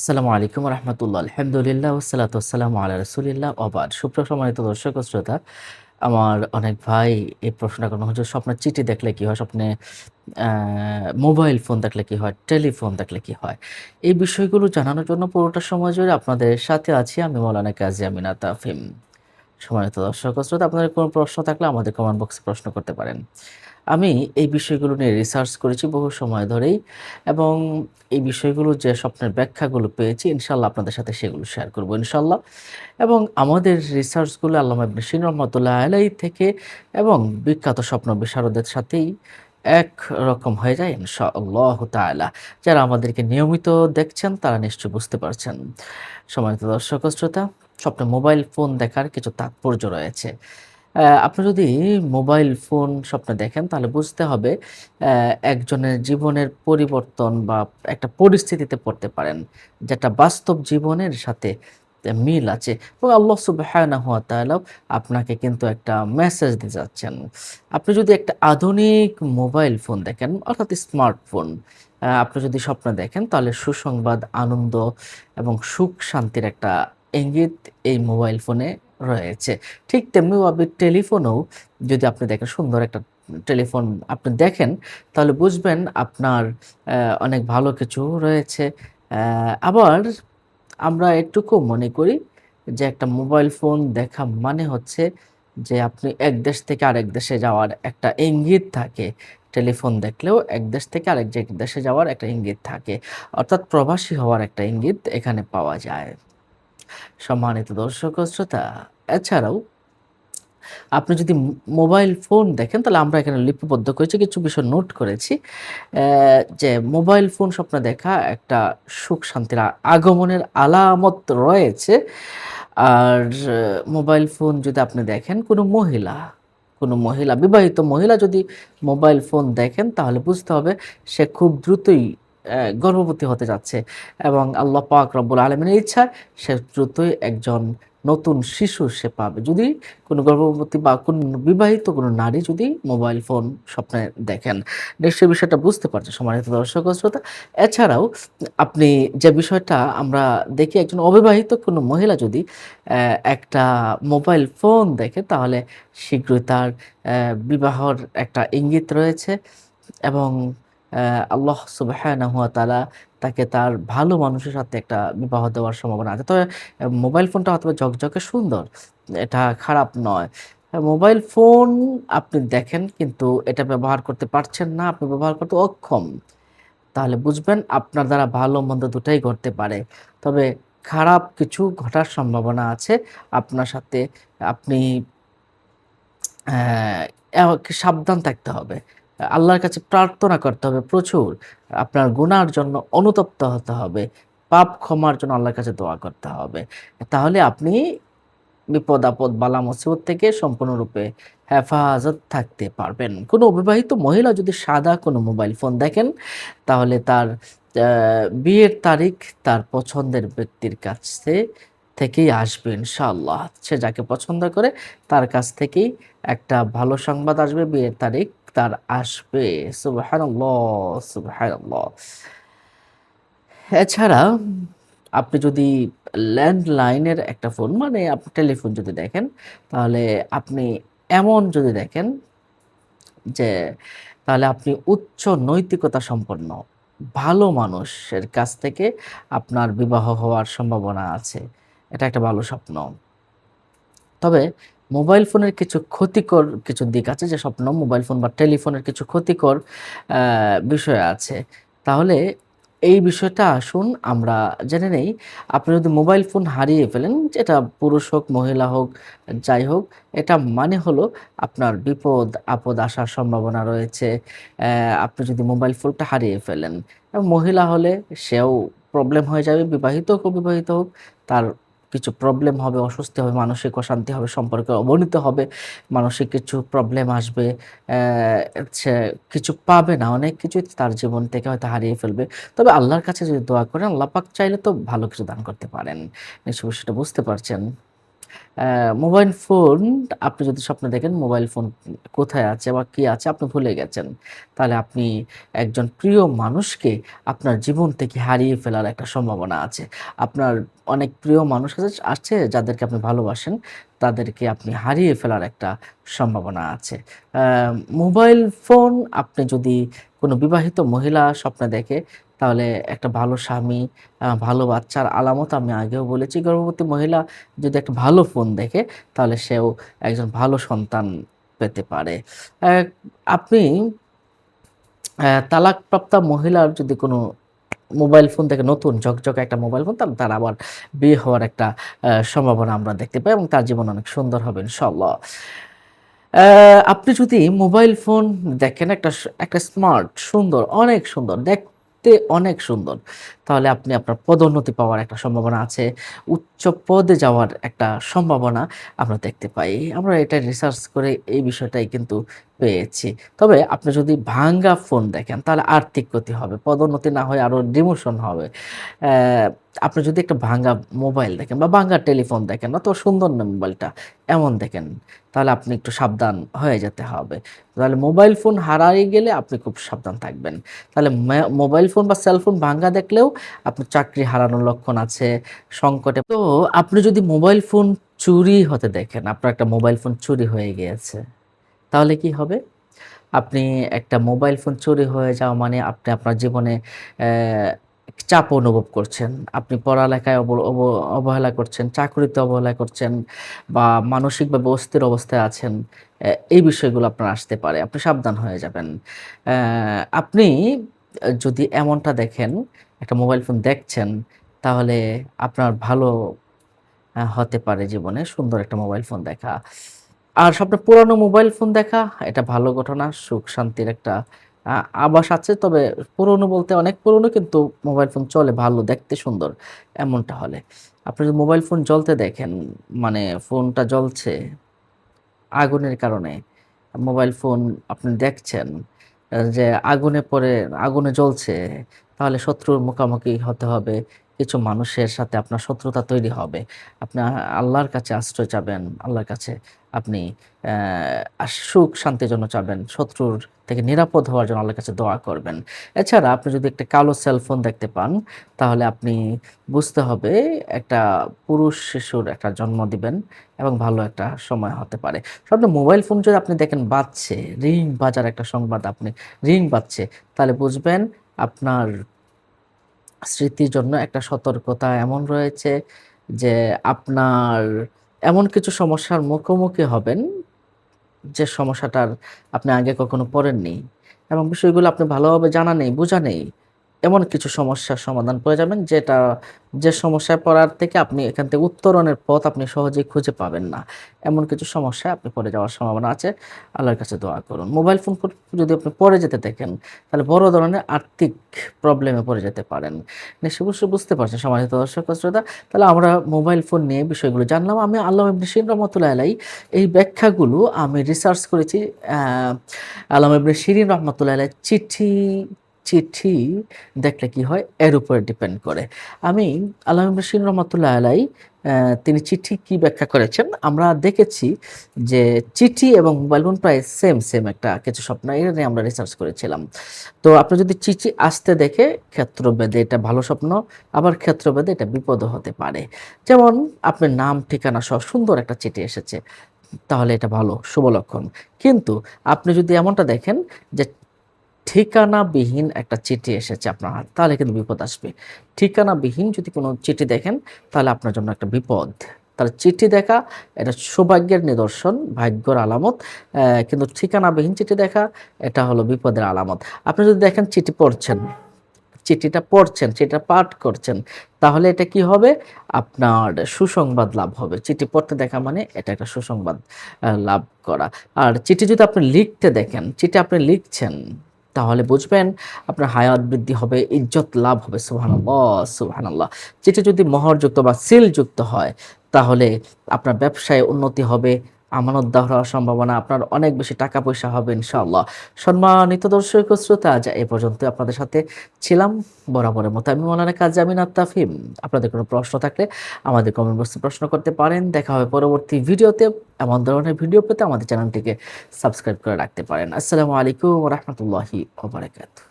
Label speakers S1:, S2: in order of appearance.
S1: আসসালামু আলাইকুম রহমতুল্লাহ। আলহামদুলিল্লাহ ওসালাত আসসালামু আল্লাহ রসুলিল্লাহ। অবাদ সুপ্রসমানিত দর্শক শ্রোতা, আমার অনেক ভাই এই প্রশ্নটা কোনো হচ্ছে স্বপ্নের চিঠি দেখলে কি হয়? স্বপ্নে মোবাইল ফোন দেখলে কি হয়? টেলিফোন দেখলে কি হয়? এই বিষয়গুলো জানানোর জন্য পুরোটা সময় জুড়ে আপনাদের সাথে আছি আমি মৌলানা কাজী আমিনা তাফিম। সম্মানিত দর্শক শ্রোতা, আপনাদের কোনো প্রশ্ন থাকলে আমাদের কমেন্ট বক্সে প্রশ্ন করতে পারেন। আমি এই বিষয়গুলো নিয়ে রিসার্চ করেছি বহু সময় ধরেই এবং এই বিষয়গুলো যে স্বপ্নের ব্যাখ্যাগুলো পেয়েছি, ইনশাল্লাহ আপনাদের সাথে সেগুলো শেয়ার করব ইনশাল্লাহ। এবং আমাদের রিসার্চগুলো আল্লামা ইবনে রহমতুল্লাহ আলাই থেকে এবং বিখ্যাত স্বপ্ন বিশারদের সাথেই এক রকম হয়ে যায় ইনশাআল্লাহ তাআলা। যারা আমাদেরকে নিয়মিত দেখছেন, তারা নিশ্চয়ই বুঝতে পারছেন। সম্মানিত দর্শক শ্রোতা, স্বপ্নে মোবাইল ফোন দেখার কিছু তাৎপর্য রয়েছে। আপনি যদি মোবাইল ফোন স্বপ্নে দেখেন তাহলে বুঝতে হবে একজনের জীবনের পরিবর্তন বা একটা পরিস্থিতিতে পড়তে পারেন, যেটা বাস্তব জীবনের সাথে মিল আছে এবং আল্লাহ সুবহানাহু ওয়া তাআলাও আপনাকে কিন্তু একটা মেসেজ দিয়ে যাচ্ছেন। আপনি যদি একটা আধুনিক মোবাইল ফোন দেখেন অর্থাৎ স্মার্টফোন আপনি যদি স্বপ্নে দেখেন তাহলে সুসংবাদ, আনন্দ এবং সুখ শান্তির একটা ইঙ্গিত এই মোবাইল ফোনে রয়েছে। ঠিক তেমনিভাবে টেলিফোনেও যদি আপনি দেখেন সুন্দর একটা টেলিফোন আপনি দেখেন, তাহলে বুঝবেন আপনার অনেক ভালো কিছু রয়েছে। আবার আমরা এটুকু মনে করি যে একটা মোবাইল ফোন দেখা মানে হচ্ছে যে আপনি এক দেশ থেকে আরেক দেশে যাওয়ার একটা ইঙ্গিত থাকে। টেলিফোন দেখলেও এক দেশ থেকে আরেক দেশে যাওয়ার একটা ইঙ্গিত থাকে। অর্থাৎ প্রবাসী হওয়ার একটা ইঙ্গিত এখানে পাওয়া যায়। সম্মানিত দর্শক শ্রোতা, এছাড়াও আপনি যদি মোবাইল ফোন দেখেন তাহলে আমরা এখানে লিপিবদ্ধ করেছি কিছু বিষয় নোট করেছি। যে মোবাইল ফোন স্বপ্নে দেখা একটা সুখ শান্তির আগমনের আলামত রয়েছে। আর মোবাইল ফোন যদি আপনি দেখেন কোনো মহিলা, কোনো মহিলা বিবাহিত মহিলা যদি মোবাইল ফোন দেখেন তাহলে বুঝতে হবে সে খুব দ্রুতই গর্ভবতী হতে যাচ্ছে এবং আল্লাহ পাক রব্বুল আলামিনের ইচ্ছা, সে দ্রুতই একজন নতুন শিশু সে পাবে। যদি কোনো গর্ভবতী বা কোন বিবাহিত কোনো নারী যদি মোবাইল ফোন স্বপ্নে দেখেন। নিশ্চয়ই বিষয়টা বুঝতে পারছেন সম্মানিত দর্শক শ্রোতা। এছাড়াও আপনি যে বিষয়টা আমরা দেখি, একজন অবিবাহিত কোনো মহিলা যদি একটা মোবাইল ফোন দেখে, তাহলে শীঘ্রই তার বিবাহর একটা ইঙ্গিত রয়েছে এবং আল্লাহ সুবহানাহু ওয়া তাআলা তাকে তার ভালো মানুষের সাথে একটা বিবাহ দেওয়ার সম্ভাবনা আছে। তবে মোবাইল ফোনটা হয়তোবা ঝকঝকে সুন্দর। এটা খারাপ নয়। মোবাইল ফোন আপনি দেখেন কিন্তু এটা ব্যবহার করতে পারছেন না, আপনি ব্যবহার করতে অক্ষম। তাহলে বুঝবেন আপনার দ্বারা ভালো-মন্দ দুটাই ঘটতে পারে। তবে খারাপ কিছু ঘটার সম্ভাবনা আছে আপনার সাথে আপনি সাবধান থাকতে হবে। আল্লাহর কাছে প্রার্থনা করতে হবে প্রচুর। আপনার গুনার জন্য অনুতপ্ত হতে হবে। পাপ ক্ষমার জন্য আল্লাহর কাছে দোয়া করতে হবে। তাহলে আপনি বিপদ-আপদ, বালা-মুসিবত থেকে সম্পূর্ণরূপে হেফাজত থাকতে পারবেন। কোনো অবিবাহিত মহিলা যদি সাদা কোনো মোবাইল ফোন দেখেন তাহলে তার বিয়ের তারিখ তার পছন্দের ব্যক্তির কাছে থেকেই আসবে ইনশাআল্লাহ। সে যাকে পছন্দ করে তার কাছ থেকেই একটা ভালো সংবাদ আসবে, বিয়ের তারিখ তার আসবে। এছাড়া আপনি যদি ল্যান্ডলাইনের একটা ফোন মানে আপনি টেলিফোন যদি দেখেন, তাহলে আপনি এমন যদি দেখেন যে, তাহলে আপনি উচ্চ নৈতিকতা সম্পন্ন, ভালো মানুষের কাছ থেকে আপনার বিবাহ হওয়ার সম্ভাবনা আছে। এটা একটা ভালো স্বপ্ন। তবে মোবাইল ফোনের কিছু ক্ষতিকর কিছু দিক আছে যে স্বপ্ন মোবাইল ফোন বা টেলিফোনের কিছু ক্ষতিকর বিষয় আছে। তাহলে এই বিষয়টা আসুন আমরা জেনে নেই। আপনি যদি মোবাইল ফোন হারিয়ে ফেলেন, যেটা পুরুষ হোক, মহিলা হোক, যাই হোক, এটা মানে হলো আপনার বিপদ-আপদ আসার সম্ভাবনা রয়েছে। আপনি যদি মোবাইল ফোনটা হারিয়ে ফেলেন। মহিলা হলে সেও প্রবলেম হয়ে যাবে, বিবাহিত হোক, অবিবাহিত হোক, তার কিছু প্রবলেম হবে, অসুস্থ হবে, মানসিক অশান্তি হবে, সম্পর্কে অবনীত হবে, মানসিক কিছু প্রবলেম আসবে। সে কিছু পাবে না, অনেক কিছুই তার জীবন থেকে হয়তো হারিয়ে ফেলবে। তবে আল্লাহর কাছে যদি দোয়া করেন, আল্লাহ পাক চাইলে তো ভালো কিছু দান করতে পারেন। নিশ্চয়ই সেটা বুঝতে পারছেন। মোবাইল ফোন, আপনি যদি স্বপ্নে দেখেন মোবাইল ফোন কোথায় আছে বা কি আছে, আপনি ভুলে গেছেন। তাহলে আপনি একজন প্রিয় মানুষকে আপনার জীবন থেকে হারিয়ে ফেলার একটা সম্ভাবনা আছে। আপনার অনেক প্রিয় মানুষ আছে যাদেরকে আপনি ভালোবাসেন, তাদেরকে আপনি হারিয়ে ফেলার একটা সম্ভাবনা আছে। মোবাইল ফোন, আপনি যদি কোনো বিবাহিত মহিলা স্বপ্নে দেখে তাহলে একটা ভালো স্বামী ভালো বাচ্চার আলামত আমি আগেও বলেছি। গর্ভবতী মহিলা যদি একটা ভালো ফোন দেখে, তাহলে সেও একজন ভালো সন্তান পেতে পারে। আপনি তালাকপ্রাপ্তা মহিলার যদি কোনো মোবাইল ফোন থেকে নতুন ঝকঝকে একটা মোবাইল ফোন, তাহলে তার আবার বিয়ে হওয়ার একটা সম্ভাবনা আমরা দেখতে পাই এবং তার জীবন অনেক সুন্দর হবে ইনশাল্লাহ আপনি যদি মোবাইল ফোন দেখেন, একটা একটা স্মার্ট, সুন্দর, অনেক সুন্দর দেখতে অনেক সুন্দর। তাহলে আপনি আপনার পদোন্নতি পাওয়ার একটা সম্ভাবনা আছে। উচ্চ পদে যাওয়ার একটা সম্ভাবনা আমরা দেখতে পাই। আমরা এটা রিসার্চ করে এই বিষয়টাই কিন্তু পেয়েছি। তবে আপনি যদি ভাঙ্গা ফোন দেখেন, তাহলে আর্থিক ক্ষতি হবে, পদোন্নতি না হয়ে আরও ডিমোশন হবে। আপনি যদি একটা ভাঙ্গা মোবাইল দেখেন বা ভাঙ্গা টেলিফোন দেখেন না তো সুন্দর না মোবাইলটা এমন দেখেন, তাহলে আপনি একটু সাবধান হয়ে যেতে হবে। তাহলে মোবাইল ফোন হারাই গেলে আপনি খুব সাবধান থাকবেন। তাহলে মোবাইল ফোন বা সেলফোন ভাঙ্গা দেখলেও আপনার চাকরি হারানোর লক্ষণ আছে, সংকটে তো আপনি যদি মোবাইল ফোন চুরি হতে দেখেন, আপনার একটা মোবাইল ফোন চুরি হয়ে গিয়েছে। তাহলে কি হবে? আপনি একটা মোবাইল ফোন চুরি হয়ে যাওয়া মানে আপনি আপনার জীবনে চাপ অনুভব করছেন। আপনি পড়ালেখায় অব- অব- অবহেলা করছেন, চাকরিতে অবহেলা করছেন বা মানসিকভাবে অস্থির অবস্থায় আছেন এই বিষয়গুলো আপনার আসতে পারে। আপনি সাবধান হয়ে যাবেন। আপনি যদি এমনটা দেখেন, একটা মোবাইল ফোন দেখছেন, তাহলে আপনার ভালো হতে পারে জীবনে সুন্দর একটা মোবাইল ফোন দেখা। আর সবচেয়ে পুরানো মোবাইল ফোন দেখা, এটা ভালো ঘটনা, সুখ, শান্তির একটা আভাস আছে। তবে পুরনো বলতে অনেক পুরনো, কিন্তু মোবাইল ফোন চলে ভালো, দেখতে সুন্দর, এমনটা হলে। আপনি যদি মোবাইল ফোন জ্বলতে দেখেন মানে ফোনটা জ্বলছে আগুনের কারণে, মোবাইল ফোন আপনি দেখছেন যে আগুনে পরে আগুনে জ্বলছে, তাহলে শত্রুর মুখোমুখি হতে হবে, কিছু মানুষের সাথে আপনার শত্রুতা তৈরি হবে। আপনি আল্লাহর কাছে আশ্রয় চাবেন, আল্লাহর কাছে আপনি সুখ শান্তির জন্য চাবেন শত্রুর থেকে নিরাপদ হওয়ার জন্য আল্লাহর কাছে দোয়া করবেন। এছাড়া আপনি যদি একটা কালো সেলফোন দেখতে পান, তাহলে আপনি বুঝতে হবে একটা পুরুষ শিশুর একটা জন্ম দিবেন এবং ভালো একটা সময় হতে পারে। সব মোবাইল ফোন যদি আপনি দেখেন বাজছে, রিং বাজার একটা সংবাদ আপনি, রিং বাজছে, তাহলে বুঝবেন আপনার স্মৃতির জন্য একটা সতর্কতা এমন রয়েছে যে আপনার এমন কিছু সমস্যার মুখোমুখি হবেন যে সমস্যাটার আপনি আগে কখনো পড়েননি এবং বিষয়গুলো আপনি ভালোভাবে জানা নেই, বোঝা নেই। এমন কিছু সমস্যার সমাধান পেয়ে যাবেন যেটা যে সমস্যায় পড়ার থেকে আপনি এখান থেকে উত্তরণের পথ আপনি সহজেই খুঁজে পাবেন না। এমন কিছু সমস্যায় আপনি পড়ে যাওয়ার সম্ভাবনা আছে। আল্লাহর কাছে দোয়া করুন। মোবাইল ফোন যদি আপনি পড়ে যেতে দেখেন, তাহলে বড় ধরনের আর্থিক প্রবলেমে পড়ে যেতে পারেন। নিশ্চয় বুঝতে পারছেন সমাজিত দর্শক শ্রোতা। তাহলে আমরা মোবাইল ফোন নিয়ে বিষয়গুলো জানলাম। আমি আল্লাহ ইবনে শিরিন রহমতুল্লাহ আলাই এই ব্যাখ্যাগুলো আমি রিসার্চ করেছি আল্লাহ ইবনে শিরিন রহমতুল্লাহ আলাই চিঠি চিঠি দেখলে কি হয়? এর উপরে ডিপেন্ড করে। আমি ইবনে শিরিন রহমতুল্লাহ আলাই তিনি চিঠি কি ব্যাখ্যা করেছেন? আমরা দেখেছি যে চিঠি এবং মোবাইল ফোন প্রায় সেম সেম একটা কিছু স্বপ্ন। এটা নিয়ে আমরা রিসার্চ করেছিলাম। তো আপনি যদি চিঠি আসতে দেখে ক্ষেত্রভেদে এটা ভালো স্বপ্ন, আবার ক্ষেত্রভেদে এটা বিপদও হতে পারে। যেমন আপনার নাম, ঠিকানা সহ সুন্দর একটা চিঠি এসেছে, তাহলে এটা ভালো, শুভ লক্ষণ। কিন্তু আপনি যদি এমনটা দেখেন যে ঠিকানাবিহীন একটা চিঠি এসেছে আপনার তাহলে কিন্তু বিপদ আসবে। ঠিকানাবিহীন যদি কোনো চিঠি দেখেন, তাহলে আপনার জন্য একটা বিপদ। তাহলে চিঠি দেখা, এটা সৌভাগ্যের নিদর্শন, ভাগ্যর আলামত। কিন্তু ঠিকানাবিহীন চিঠি দেখা, এটা হলো বিপদের আলামত। আপনি যদি দেখেন চিঠি পড়ছেন, চিঠিটা পড়ছেন, চিঠিটা পাঠ করছেন, তাহলে এটা কি হবে? আপনার সুসংবাদ লাভ হবে। চিঠি পড়তে দেখা মানে এটা একটা সুসংবাদ লাভ করা। আর চিঠি যদি আপনি লিখতে দেখেন, চিঠি আপনি লিখছেন তাহলে বুঝবেন আপনার হায়াত বৃদ্ধি হবে, ইজ্জত লাভ হবে, সুবহানাল্লাহ সুবহানাল্লাহ। যেটা যদি মহরযুক্ত বা সিলযুক্ত হয়, তাহলে আপনার ব্যবসায় উন্নতি হবে আমানতদার হওয়ার সম্ভাবনা, আপনার অনেক বেশি টাকা পয়সা হবে ইনশাআল্লাহ। সম্মানিত দর্শক শ্রোতা, আজ এ পর্যন্ত আপনাদের সাথে ছিলাম বরাবরের মতো। আমি মৌলানা কাজ জামিন আত্তাফিম। আপনাদের কোনো প্রশ্ন থাকলে আমাদের কমেন্ট বক্সে প্রশ্ন করতে পারেন। দেখা হবে পরবর্তী ভিডিওতে। এমন ধরনের ভিডিও পেতে আমাদের চ্যানেলটিকে সাবস্ক্রাইব করে রাখতে পারেন। আসসালামু আলাইকুম রহমতুল্লাহি ওবরাকাতুহ